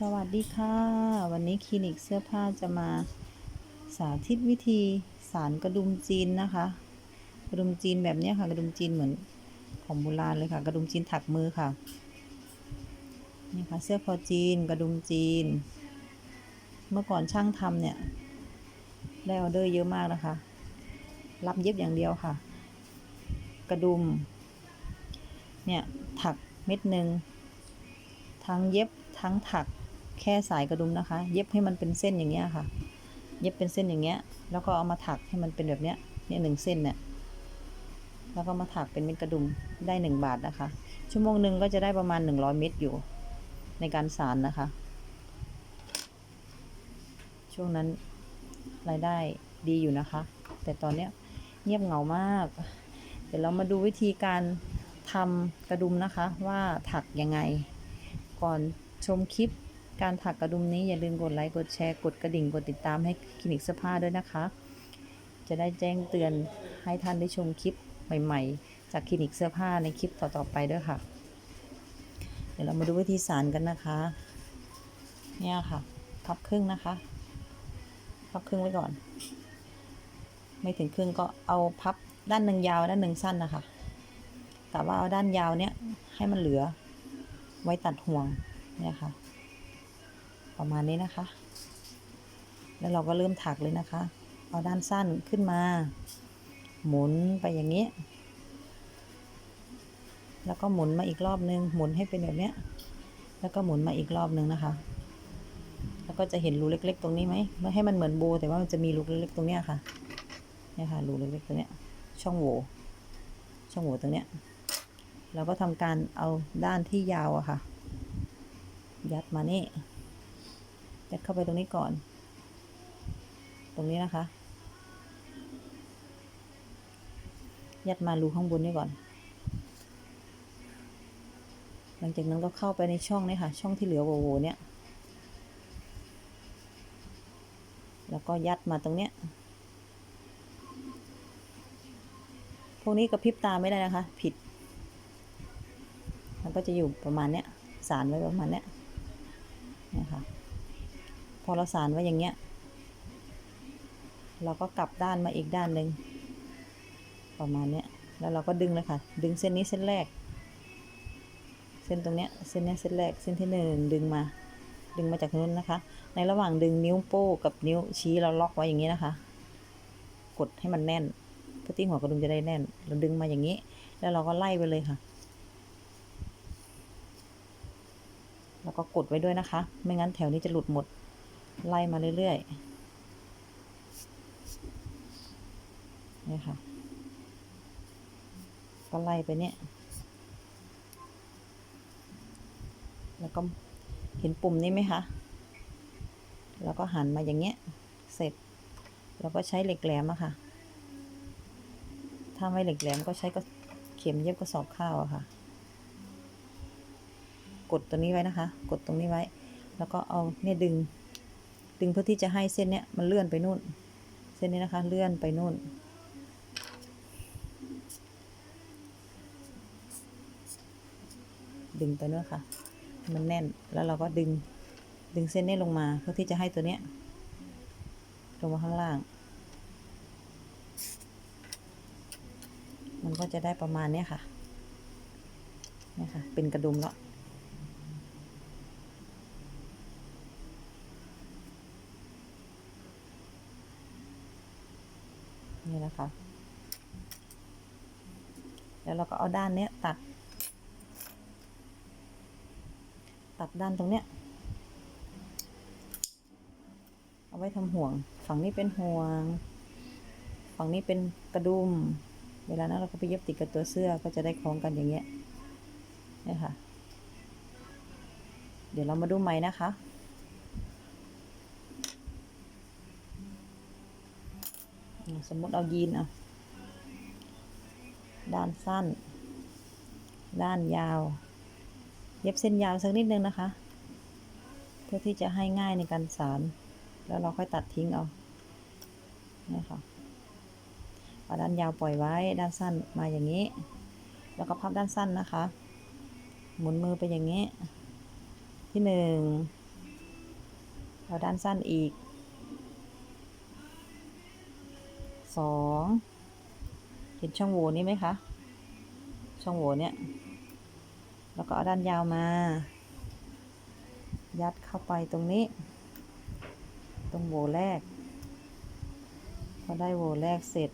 สวัสดีค่ะ วันนี้คลินิกเสื้อผ้าจะมาสาธิตวิธีสารกระดุมจีนนะคะ กระดุมจีนแบบนี้ค่ะ กระดุมจีนเหมือนของโบราณเลยค่ะ กระดุมจีนถักมือค่ะนี่ค่ะเสื้อคอจีน กระดุมจีน เมื่อก่อนช่างทำเนี่ย ได้ออเดอร์เยอะมากนะคะ รับเย็บอย่างเดียวค่ะ กระดุม เนี่ยถักเม็ดหนึ่งทั้งเย็บทั้งถัก แค่สายกระดุมนะคะ เย็บให้มันเป็นเส้นอย่างเงี้ยค่ะ เย็บเป็นเส้นอย่างเงี้ย แล้วก็เอามาถักให้มันเป็นแบบเนี้ยเนี่ยหนึ่งเส้นเนี่ยแล้วก็มาถักเป็นเม็ดกระดุมได้หนึ่งบาทนะคะ ชั่วโมงหนึ่งก็จะได้ประมาณหนึ่งร้อยเม็ดอยู่ ในการสารนะคะ ช่วงนั้นรายได้ดีอยู่นะคะ แต่ตอนเนี้ยเงียบเหงามาก เดี๋ยวเรามาดูวิธีการทำกระดุมนะคะว่าถักยังไง ก่อนชมคลิป การถักกระดุมนี้อย่าลืมกดไลค์กดแชร์กดกระดิ่งกดติดตามให้คลินิกเสื้อผ้าด้วยนะคะ จะได้แจ้งเตือนให้ท่านได้ชมคลิปใหม่ ๆ จากคลินิกเสื้อผ้าในคลิปต่อๆไปด้วยค่ะ เดี๋ยวเรามาดูวิธีสารกันนะคะ เนี่ยค่ะพับครึ่งนะคะ พับครึ่งไว้ก่อน ไม่ถึงครึ่งก็เอาพับด้านหนึ่งยาวด้านหนึ่งสั้นนะคะ แต่ว่าเอาด้านยาวเนี้ยให้มันเหลือไว้ตัดห่วงเนี่ยค่ะ ประมาณนี้นะคะ แล้วเราก็เริ่มถักเลยนะคะ เอาด้านสั้นขึ้นมา หมุนไปอย่างนี้ แล้วก็หมุนมาอีกรอบนึง หมุนให้เป็นแบบเนี้ย แล้วก็หมุนมาอีกรอบนึงนะคะ แล้วก็จะเห็นรูเล็ก ๆ ตรงนี้ไหมไม่ให้มันเหมือนโบแต่ว่ามันจะมีรูเล็กๆตรงเนี้ยค่ะเนี่ยค่ะรูเล็กๆตรงเนี้ย ช่องโหว่ช่องโหว่ตรงเนี้ยเราก็ทำการเอาด้านที่ยาวอะค่ะ ยัดมานี่ ยัดเข้าไปตรงนี้ก่อน ตรงนี้นะคะ ยัดมารูข้างบนนี่ก่อน หลังจากนั้นก็เข้าไปในช่องนี้ค่ะ ช่องที่เหลือโวๆเนี่ย แล้วก็ยัดมาตรงเนี้ย พวกนี้กระพริบตาไม่ได้นะคะ ผิด มันก็จะอยู่ประมาณเนี้ย สารไว้ประมาณเนี้ยนี่ค่ะ พอเราสารไว้อย่างเงี้ย เราก็กลับด้านมาอีกด้านหนึ่งประมาณเนี้ย แล้วเราก็ดึงเลยค่ะ ดึงเส้นนี้เส้นแรก เส้นตรงเนี้ย เส้นนี้เส้นแรก เส้นที่หนึ่งดึงมา ดึงมาจากนู้นนะคะ ในระหว่างดึงนิ้วโป้กับนิ้วชี้เราล็อกไว้อย่างนี้นะคะ กดให้มันแน่นเพื่อที่หัวกระดุมจะได้แน่น เราดึงมาอย่างนี้ แล้วเราก็ไล่ไปเลยค่ะแล้วก็กดไว้ด้วยนะคะ ไม่งั้นแถวนี้จะหลุดหมด ไล่มาเรื่อยๆนี่ค่ะ ก็ไล่ไปเนี่ย แล้วก็เห็นปุ่มนี้ไหมคะ แล้วก็หันมาอย่างเงี้ย เสร็จ แล้วก็ใช้เหล็กแหลมอะค่ะ ถ้าไม่เหล็กแหลมก็ใช้ก็เข็มเย็บกระสอบข้าวอะค่ะ กดตัวนี้ไว้นะคะ กดตรงนี้ไว้ แล้วก็เอาเนี่ยดึง ดึงเพื่อที่จะให้เส้นเนี้ยมันเลื่อนไปนู่น เส้นนี้นะคะเลื่อนไปนู่น ดึงไปนู่นค่ะ มันแน่นแล้วเราก็ดึงดึงเส้นนี้ลงมาเพื่อที่จะให้ตัวเนี้ยลงมาข้างล่าง มันก็จะได้ประมาณเนี้ยค่ะนี่ค่ะ เป็นกระดุมแล้ว นะคะ แล้วเราก็เอาด้านเนี้ยตัด ตัดด้านตรงเนี้ย เอาไว้ทำห่วง ฝั่งนี้เป็นห่วง ฝั่งนี้เป็นกระดุม เวลานั้นเราก็ไปเย็บติดกับตัวเสื้อก็จะได้คล้องกันอย่างเงี้ยเนี่ยค่ะ เดี๋ยวเรามาดูใหมนะคะ อ่า สมมติเอายีนเอาด้านสั้น ด้านยาว เย็บเส้นยาวสักนิดนึงนะคะ เพื่อที่จะให้ง่ายในการสารแล้วเราค่อยตัดทิ้งเอานี่ค่ะเอาด้านยาวปล่อยไว้ ด้านสั้นมาอย่างนี้ แล้วก็พับด้านสั้นนะคะ หมุนมือไปอย่างนี้ ที่หนึ่งอด้านสั้นอีก สองเห็นช่องโหว่นี้ไหมคะ ช่องโหว่เนี่ย แล้วก็เอาด้านยาวมา ยัดเข้าไปตรงนี้ ตรงโหว่แรก พอได้โหว่แรกเสร็จ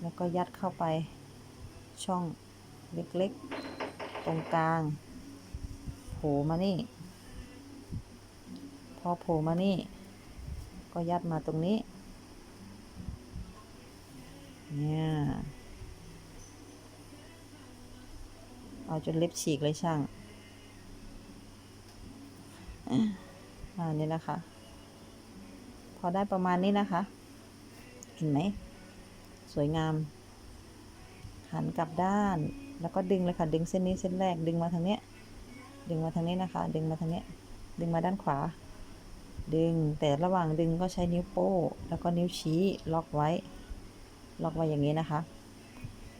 แล้วก็ยัดเข้าไปช่องเล็กๆ ตรงกลาง โผล่มานี่ พอโผล่มานี่ ก็ยัดมาตรงนี้ เนี่ยเอาจนเล็บฉีกเลยช่างอ่านี่นะคะ พอได้ประมาณนี้นะคะ เห็นไหม สวยงาม หันกลับด้าน แล้วก็ดึงเลยค่ะ ดึงเส้นนี้เส้นแรก ดึงมาทางเนี้ย ดึงมาทางนี้นะคะ ดึงมาทางเนี้ย ดึงมาด้านขวา ดึง แต่ระหว่างดึงก็ใช้นิ้วโป้ แล้วก็นิ้วชี้ล็อกไว้ ล็อกไว้อย่างนี้นะคะ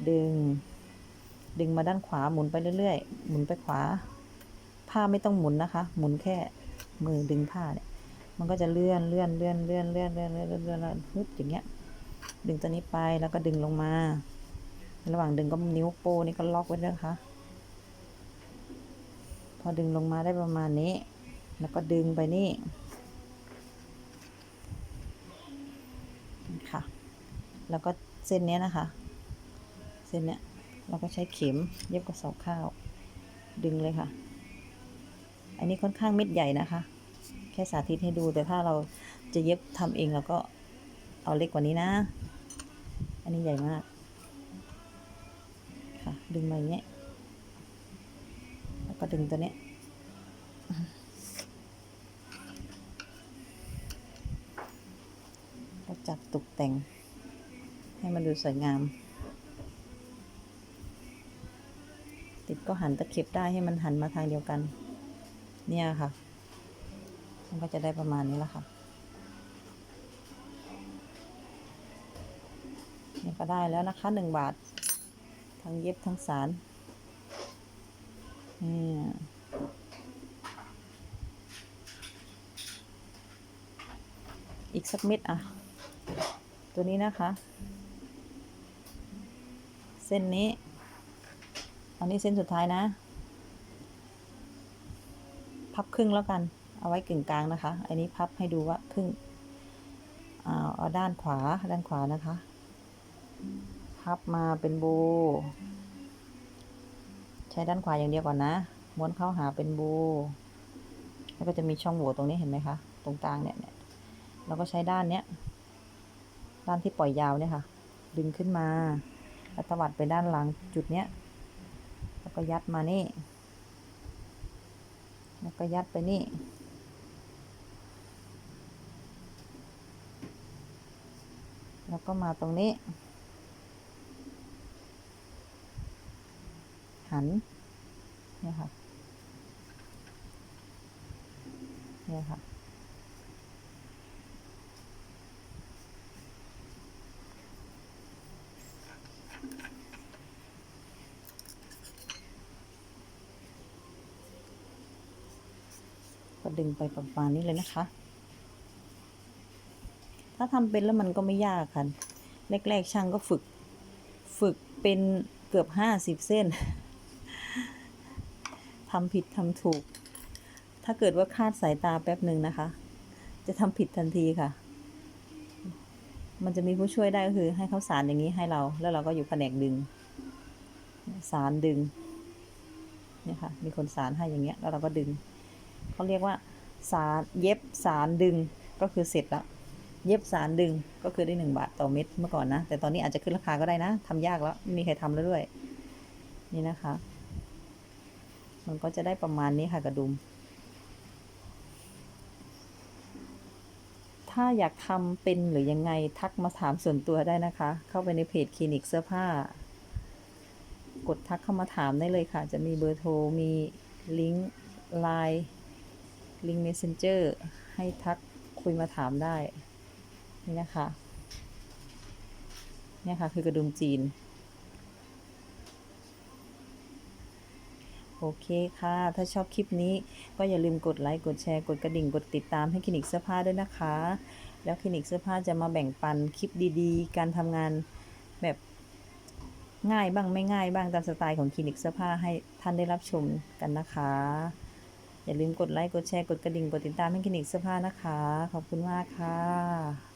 ดึง ดึงมาด้านขวาหมุนไปเรื่อยๆ หมุนไปขวา ผ้าไม่ต้องหมุนนะคะ หมุนแค่มือดึงผ้าเนี่ย มันก็จะเลื่อนเลื่อนเลื่อนเลื่อนเลื่อนเลื่อนเลื่อนเลื่อนเลื่อนฮึบอย่างเงี้ย ดึงตัวนี้ไปแล้วก็ดึงลงมา ระหว่างดึงก็นิ้วโป้นี่ก็ล็อกไว้ด้วยนะคะพอดึงลงมาได้ประมาณนี้ แล้วก็ดึงไปนี่ค่ะ แล้วก็ เส้นเนี้ยนะคะ เส้นเนี้ยเราก็ใช้เข็มเย็บกระสอบข้าว ดึงเลยค่ะ อันนี้ค่อนข้างเม็ดใหญ่นะคะ แค่สาธิตให้ดูแต่ถ้าเราจะเย็บทำเองเราก็เอาเล็กกว่านี้นะ อันนี้ใหญ่มากค่ะ ดึงมาอย่างเงี้ยแล้วก็ดึงตัวเนี้ยก็จับตกแต่ง ให้มันดูสวยงาม ติดก็หันตะเข็บได้ให้มันหันมาทางเดียวกัน เนี่ยค่ะ มันก็จะได้ประมาณนี้แล้วค่ะนี่ก็ได้แล้วนะคะหนึ่งบาท ทั้งเย็บทั้งสารนี่อีกสักเม็ดอะ ตัวนี้นะคะ เส้นนี้ อันนี้เส้นสุดท้ายนะ พับครึ่งแล้วกัน เอาไว้กึ่งกลางนะคะ อันนี้พับให้ดูว่าครึ่งเอาด้านขวาด้านขวานะคะ พับมาเป็นโบ ใช้ด้านขวาอย่างเดียวก่อนนะ ม้วนเข้าหาเป็นโบ แล้วก็จะมีช่องโหว่ตรงนี้เห็นไหมคะ ตรงกลางเนี่ยเราก็ใช้ด้านเนี้ย ด้านที่ปล่อยยาวเนี่ยค่ะ ดึงขึ้นมา แล้วตวัดไปด้านหลังจุดเนี้ย แล้วก็ยัดมานี่ แล้วก็ยัดไปนี่ แล้วก็มาตรงนี้ หัน เนี่ยค่ะ เนี่ยค่ะ ก็ดึงไปประมาณนี้เลยนะคะ ถ้าทำเป็นแล้วมันก็ไม่ยากค่ะ แรก ๆ ช่างก็ฝึก ฝึกเป็นเกือบห้าสิบเส้นทำผิดทำถูก ถ้าเกิดว่าคาดสายตาแป๊บหนึ่งนะคะ จะทำผิดทันทีค่ะ มันจะมีผู้ช่วยได้ก็คือ ให้เขาสารอย่างนี้ให้เรา แล้วเราก็อยู่แผนกดึง สารดึงเนี่ยค่ะ มีคนสารให้อย่างเงี้ย แล้วเราก็ดึง เขาเรียกว่า สารเย็บสารดึงก็คือเสร็จแล้วเย็บสารดึงก็คือได้หนึ่งบาทต่อเม็ดเมื่อก่อนนะ แต่ตอนนี้อาจจะขึ้นราคาก็ได้นะทำยากแล้วไม่มีใครทำแล้วด้วย นี่นะคะ มันก็จะได้ประมาณนี้ค่ะกระดุม ถ้าอยากทำเป็นหรือยังไงทักมาถามส่วนตัวได้นะคะ เข้าไปในเพจคลินิกเสื้อผ้า กดทักเข้ามาถามได้เลยค่ะ จะมีเบอร์โทรมีลิงก์ไลน์ ลิงก์ Messenger ให้ทักคุยมาถามได้ นี่นะคะเนี่ยค่ะ คือกระดุมจีน โอเคค่ะ ถ้าชอบคลิปนี้ก็อย่าลืมกดไลค์ กดแชร์ กดกระดิ่ง กดติดตามให้คลินิกเสื้อผ้าด้วยนะคะ แล้วคลินิกเสื้อผ้าจะมาแบ่งปันคลิปดีๆ การทำงานแบบง่ายบ้างไม่ง่ายบ้างตามสไตล์ของคลินิกเสื้อผ้าให้ท่านได้รับชมกันนะคะ อย่าลืมกดไลค์ กดแชร์ กดกระดิ่ง กดติดตามให้คลินิกเสื้อผ้านะคะ ขอบคุณมากค่ะ